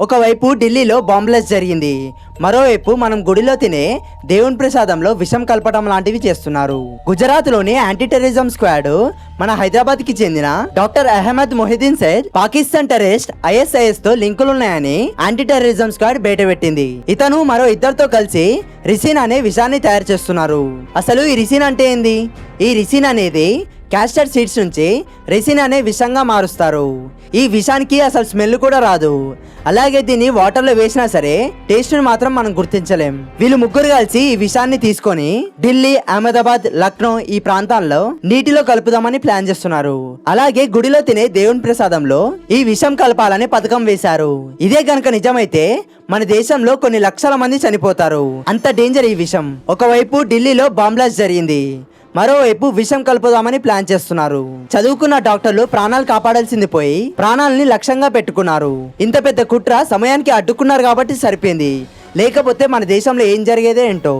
ఒకవైపు ఢిల్లీలో బాంబ్లెస్ జరిగింది మరోవైపు మనం గుడిలో తినే దేవుని ప్రసాదంలో విషం కలపడం లాంటివి చేస్తున్నారు. గుజరాత్లోని యాంటీ టెర్రరిజం స్క్వాడ్ మన హైదరాబాద్కి చెందిన డాక్టర్ అహ్మద్ మొహిద్దీన్ సైద్ పాకిస్తాన్ టెర్రరిస్ట్ ఐఎస్ఐఎస్తో లింకులున్నాయని యాంటీ టెర్రరిజం స్క్వాడ్ బయటపెట్టింది. ఇతను మరో ఇద్దరితో కలిసి రిసిన్ అనే విషాన్ని తయారు చేస్తున్నారు. అసలు ఈ రిసిన్ అంటే ఏంది? ఈ రిసిన్ అనేది క్యాస్టర్ సీడ్స్ నుంచి రెసిన్ అనే విషంగా మారుస్తారు. ఈ విషానికి అసలు స్మెల్ కూడా రాదు. అలాగే దీన్ని వాటర్లో వేసినా సరే టేస్ట్ మాత్రం మనం గుర్తించలేం. వీళ్ళు ముగ్గురు కలిసి ఈ విషాన్ని తీసుకొని ఢిల్లీ అహ్మదాబాద్ లక్నో ఈ ప్రాంతాల్లో నీటిలో కలుపుదామని ప్లాన్ చేస్తున్నారు. అలాగే గుడిలో తినే దేవుని ప్రసాదంలో ఈ విషం కలపాలని పథకం వేశారు. ఇదే గనక నిజమైతే మన దేశంలో కొన్ని లక్షల మంది చనిపోతారు. అంత డేంజర్ ఈ విషం. ఒకవైపు ఢిల్లీలో బాంబ్లాస్ట్ జరిగింది. మరోవైపు విషం కలుపుదామని ప్లాన్ చేస్తున్నారు. చదువుకున్న డాక్టర్లు ప్రాణాలు కాపాడాల్సింది పోయి ప్రాణాలని లక్ష్యంగా పెట్టుకున్నారు. ఇంత పెద్ద కుట్ర సమయానికి అడ్డుకున్నారు కాబట్టి సరిపోయింది. లేకపోతే మన దేశంలో ఏం జరిగేదే ఏంటో?